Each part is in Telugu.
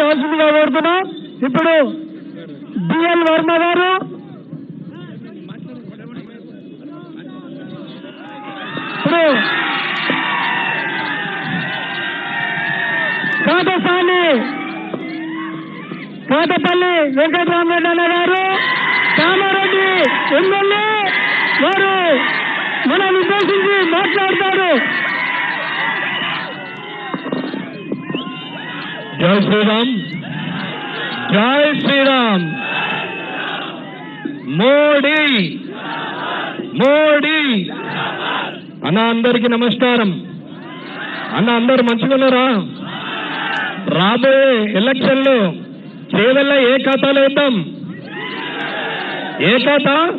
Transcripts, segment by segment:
రావాల్సిందిగా కోరుతున్నాం. ఇప్పుడు బిఎల్ వర్మ గారు. ఇప్పుడు కాటసాని కాటపల్లి వెంకటరామరెడ్డి గారు కామారెడ్డి ఎమ్మెల్యే వారు మనం ఉద్దేశించి మాట్లాడతారు. జై శ్రీరామ్. జై శ్రీరామ్. మోడీ. మోడీ. అన్న అందరికి నమస్కారం. అన్న అందరు మంచిగున్నారా? రాబోయే ఎలక్షన్లో చేవల్ల ఏ ఖాతాలో వేద్దాం ఏ ఖాతా?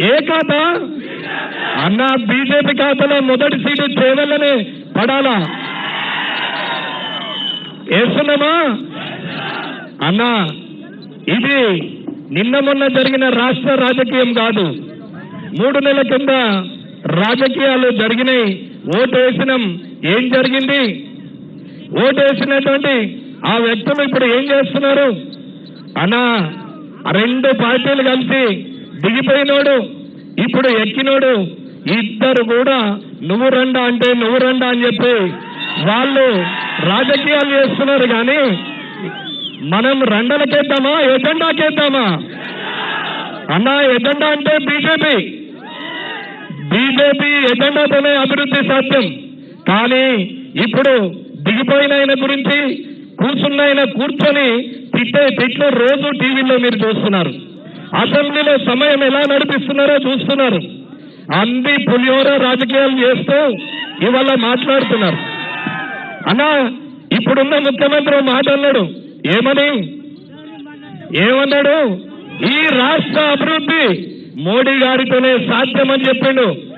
ఏ ఖాతా? అన్న బీజేపీ ఖాతాలో మొదటి సీటు కేవలనే పడాలా? వేస్తున్నామా అన్నా ఇది నిన్న మొన్న జరిగిన రాష్ట్ర రాజకీయం కాదు. మూడు నెలల కింద రాజకీయాలు జరిగినాయి. ఓటు వేసినాం ఏం జరిగింది? ఓటు వేసినటువంటి ఆ వ్యక్తులు ఇప్పుడు ఏం చేస్తున్నారు? అన్నా రెండు పార్టీలు కలిసి దిగిపోయినోడు ఇప్పుడు ఎక్కినోడు ఇద్దరు కూడా నువ్వు రండా అంటే నువ్వు రండా అని చెప్పి వాళ్ళు రాజకీయాలు చేస్తున్నారు కానీ మనం రెండలకేద్దామా ఎజెండాకేద్దామా? అన్నా ఎజెండా అంటే బీజేపీ. బీజేపీ ఎజెండాతోనే అభివృద్ధి సాధ్యం. కానీ ఇప్పుడు దిగిపోయిన ఆయన గురించి కూర్చున్న ఆయన కూర్చొని తిట్టే తిట్లు రోజు టీవీలో మీరు చూస్తున్నారు. అసెంబ్లీలో సమయం ఎలా నడిపిస్తున్నారో చూస్తున్నారు. అంది పులిహోర రాజకీయాలు చేస్తూ ఇవాళ మాట్లాడుతున్నారు. అన్నా ఇప్పుడున్న ముఖ్యమంత్రి ఓ మాట అన్నాడు. ఏమని? ఏమన్నాడు? ఈ రాష్ట్ర అభివృద్ధి మోడీ గారితోనే సాధ్యమని చెప్పిండు.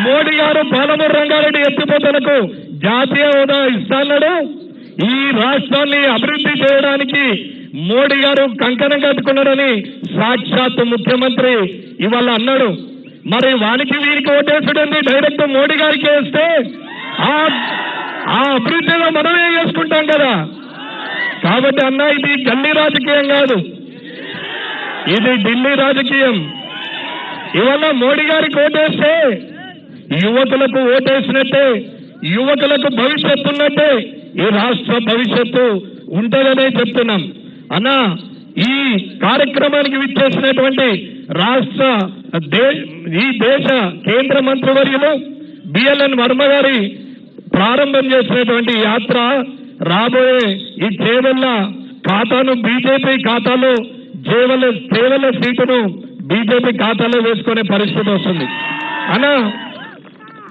మోడీ గారు పాలమూరు రంగారెడ్డి ఎత్తిపోతలకు జాతీయ హోదా ఇస్తాడు ఈ రాష్ట్రాన్ని అభివృద్ధి చేయడానికి మోడీ గారు కంకణం కట్టుకున్నారని సాక్షాత్ ముఖ్యమంత్రి ఇవాళ అన్నాడు. మరి వానికి వీరికి ఓటేసుడండి డైరెక్ట్ మోడీ గారికి వేస్తే ఆ ఆ అభివృద్ధిలో మనమే చేసుకుంటాం కదా. కాబట్టి అన్న ఇది గల్లీ రాజకీయం కాదు. ఇది ఢిల్లీ రాజకీయం. ఇవాళ మోడీ గారికి ఓటేస్తే యువకులకు ఓటేసినట్టే యువకులకు భవిష్యత్తు ఉన్నట్టే ఈ రాష్ట్ర భవిష్యత్తు ఉంటుందనే చెప్తున్నాం. అన్న ఈ కార్యక్రమానికి విచ్చేసినటువంటి రాష్ట్ర ఈ దేశ కేంద్ర మంత్రివర్యులు బిఎల్ఎన్ వర్మ గారి ప్రారంభం చేసినటువంటి యాత్ర రాబోయే ఈ చేవెళ్ళ ఖాతాను బీజేపీ ఖాతాలో చేవల చేవెళ్ళ సీటును బీజేపీ ఖాతాలో వేసుకునే పరిస్థితి వస్తుంది అన్నా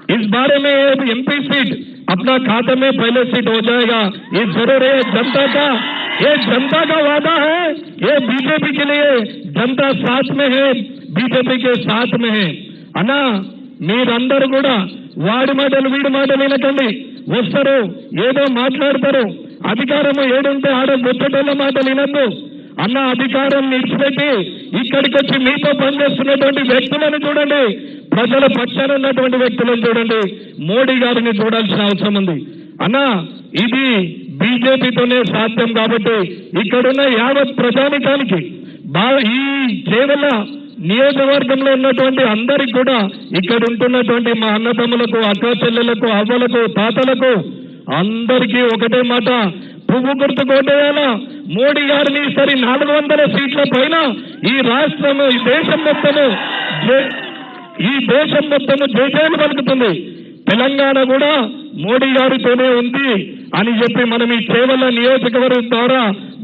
इस बारे में ये एमपी सीट अपना खाते में पहले सीट हो जाएगा ये जरूर है जनता का ये जनता का वादा है ये बीजेपी के लिए जनता साथ में है बीजेपी के साथ में है అన్నా మీరందరూ కూడా వాడి మాటలు వీడి మాటలు వినకండి. వస్తారు ఏదో మాట్లాడతారు. అధికారము ఏడుంటే ఆడ ముచ్చటోళ్ళ మాటలు వినద్దు. అన్న అధికారం నిడిచిపెట్టి ఇక్కడికి వచ్చి మీతో పనిచేస్తున్నటువంటి వ్యక్తులను చూడండి. ప్రజల పక్షాన ఉన్నటువంటి వ్యక్తులను చూడండి. మోడీ గారిని చూడాల్సిన అవసరం ఉంది. అన్న ఇది బీజేపీతోనే సాధ్యం కాబట్టి ఇక్కడున్న యావత్ ప్రజానికానికి ఈ కేవలం నియోజకవర్గంలో ఉన్నటువంటి అందరికి కూడా ఇక్కడ ఉంటున్నటువంటి మా అన్నదమ్ములకు అక్క చెల్లెలకు అవ్వలకు తాతలకు అందరికీ ఒకటే మాట. పువ్వు గుర్తు కోటేయాలా మోడీ గారిని ఈసారి నాలుగు వందల సీట్ల పైన ఈ రాష్ట్రము ఈ దేశం మొత్తము ఈ దేశం మొత్తము జయజయాలు పలుకుతుంది. తెలంగాణ కూడా మోడీ గారితోనే ఉంది. అని చెప్పి మనం ఈ కేవల నియోజకవర్గం ద్వారా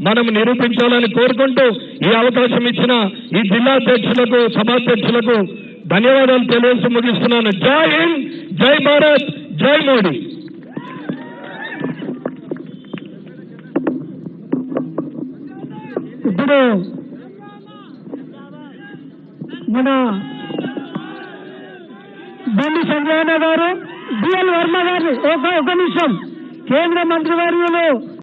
మనం నిరూపించాలని కోరుకుంటూ ఈ అవకాశం ఇచ్చిన ఈ జిల్లా అధ్యక్షులకు సభాధ్యక్షులకు ధన్యవాదాలు తెలియజేసి ముగిస్తున్నాను. జై హింద్ జై భారత్ జై మోడీ. ఇప్పుడు మన బండి సంజయన గారు బిఎల్ వర్మ గారు ఒక ఒక నిమిషం. కేంద్ర మంత్రివర్యులు